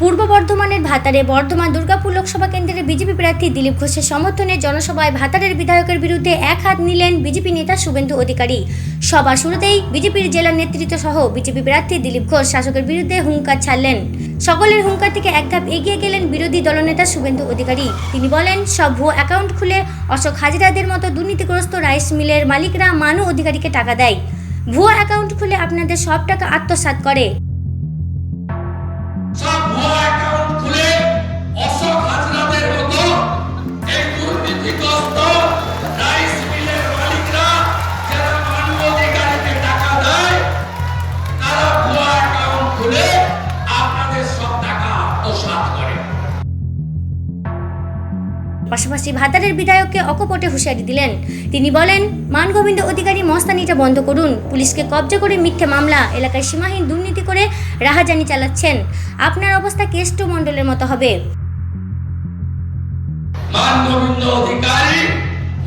পূর্ব বর্ধমানের ভাতারে বর্ধমান দুর্গাপুর লোকসভা কেন্দ্রের বিজেপি প্রার্থী দিলীপ ঘোষের সমর্থনে জনসভায় ভাতারের বিধায়কের বিরুদ্ধে এক হাত নিলেন বিজেপি নেতা শুভেন্দু অধিকারী। সভা শুরুতেই বিজেপির জেলা নেতৃত্ব সহ বিজেপি প্রার্থী দিলীপ ঘোষ শাসকের বিরুদ্ধে হুঙ্কার ছাড়লেন। সকলের হুঙ্কার থেকে এক ধাপ এগিয়ে গেলেন বিরোধী দলনেতা শুভেন্দু অধিকারী। তিনি বলেন, সব ভুয়ো অ্যাকাউন্ট খুলে অশোক হাজিরাদের মতো দুর্নীতিগ্রস্ত রাইস মিলের মালিকরা মানু অধিকারীকে টাকা দেয়। ভুয়ো অ্যাকাউন্ট খুলে আপনাদের সব টাকা আত্মসাৎ করে। পাশাপাশি ভাতারের বিধায়ককে অকপটে হুঁশিয়ারি দিলেন। তিনি বলেন মানগোবিন্দ অধিকারী মস্তানিটা বন্ধ করুন। পুলিশকে কবজা করে মিথ্যে মামলা, এলাকায় সীমাহীন দুর্নীতি করে রাহাজানি চালাচ্ছেন। আপনার অবস্থা কেষ্ট মণ্ডলের মতো হবে।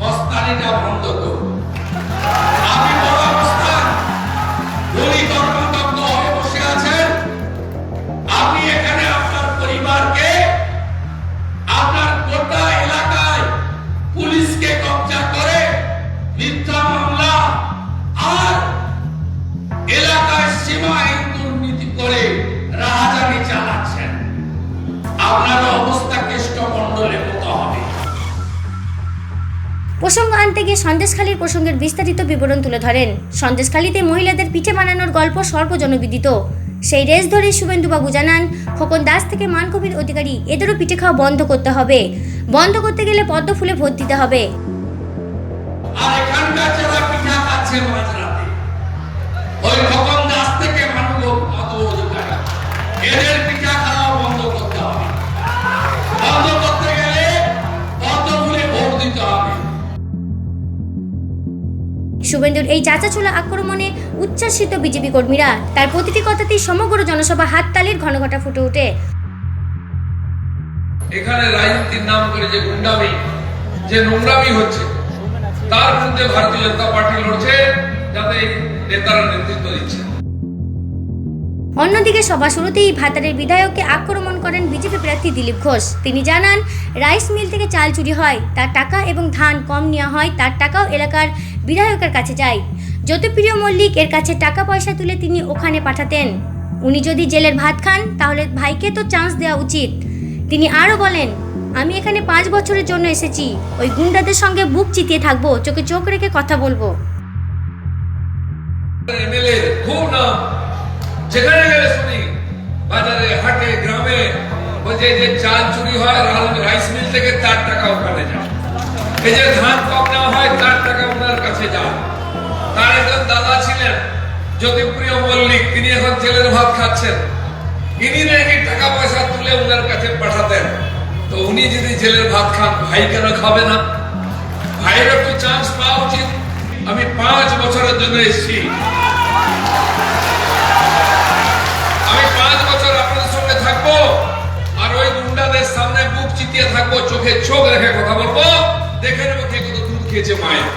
মস্তানিটা বন্ধ করুন। আমি বড় আপনার অবস্থা কেষ্টমণ্ডলের মতো হবে। প্রসঙ্গ আনতে গিয়ে সন্দেশখালীর প্রসঙ্গের বিস্তারিত বিবরণ তুলে ধরেন। সন্দেশখালীতে মহিলাদের পিঠে বানানোর গল্প সর্বজনবিদিত। সেই রেস ধরে শুভেন্দুবাবু জানান খোকন দাস থেকে মানকবির অধিকারী এদেরও পিঠে খাওয়া বন্ধ করতে হবে। বন্ধ করতে গেলে পদ্ম ফুলে ভোট দিতে হবে। আর এখানকার যারা পিঠা খাচ্ছে শুভেন্দুর এই চাচাছোলা আক্রমণে উচ্ছ্বাসিত বিজেপি কর্মীরা। তার প্রতিটি কথাতেই সমগ্র জনসভা হাততালির ঘনঘটা ফুটে ওঠে। এখানে রাজনীতির নাম করে যে গুন্ডামি যে নোংরামি হচ্ছে তার বিরুদ্ধে ভারতীয় জনতা পার্টি লড়ছে যাতে নেতারা নেতৃত্ব দিচ্ছে। অন্যদিকে সভা শুরুতেই ভাতারের বিধায়ককে আক্রমণ করেন বিজেপি প্রার্থী দিলীপ ঘোষ। তিনি জানান রাইস মিল থেকে চাল চুরি হয় তার টাকা এবং ধান কম নেওয়া হয় তার টাকাও এলাকার বিধায়কের কাছে যায় জ্যোতিপ্রিয় মল্লিক এর কাছে টাকা পয়সা তুলে তিনি ওখানে পাঠাতেন। উনি যদি জেলের ভাত খান, তাহলে ভাইকে তো চান্স দেওয়া উচিত। তিনি আরও বলেন, আমি এখানে পাঁচ বছরের জন্য এসেছি। ওই গুন্ডাদের সঙ্গে বুক চিতিয়ে থাকব, চোখে চোখ রেখে কথা বলব। যেখানে গেলে শুনি, বাজারে, হাটে, গ্রামে যে চাল চুরি হয় রাইস মিল থেকে তার টাকা ওখানে যায়। এই যে ধান জ্যোতিপ্রিয় মল্লিক, তিনি এখন জেলের ভাত খাচ্ছেন। ইনি নাকি টাকা পয়সা তুলে ওনার কাছে পাঠাতেন। তো উনি যদি জেলের ভাত খান, ভাই কেন খাবে না? ভাইয়ের একটু চান্স পাওয়া উচিত। আমি পাঁচ বছরের জন্য এসেছি। আমি পাঁচ বছর আপনাদের সঙ্গে থাকব আর ওই গুন্ডাদের সামনে বুক চিতিয়ে থাকব, চোখে চোখ রেখে কথা বলব। দেখে নেব কে কত দুধ খেয়েছে মায়ের।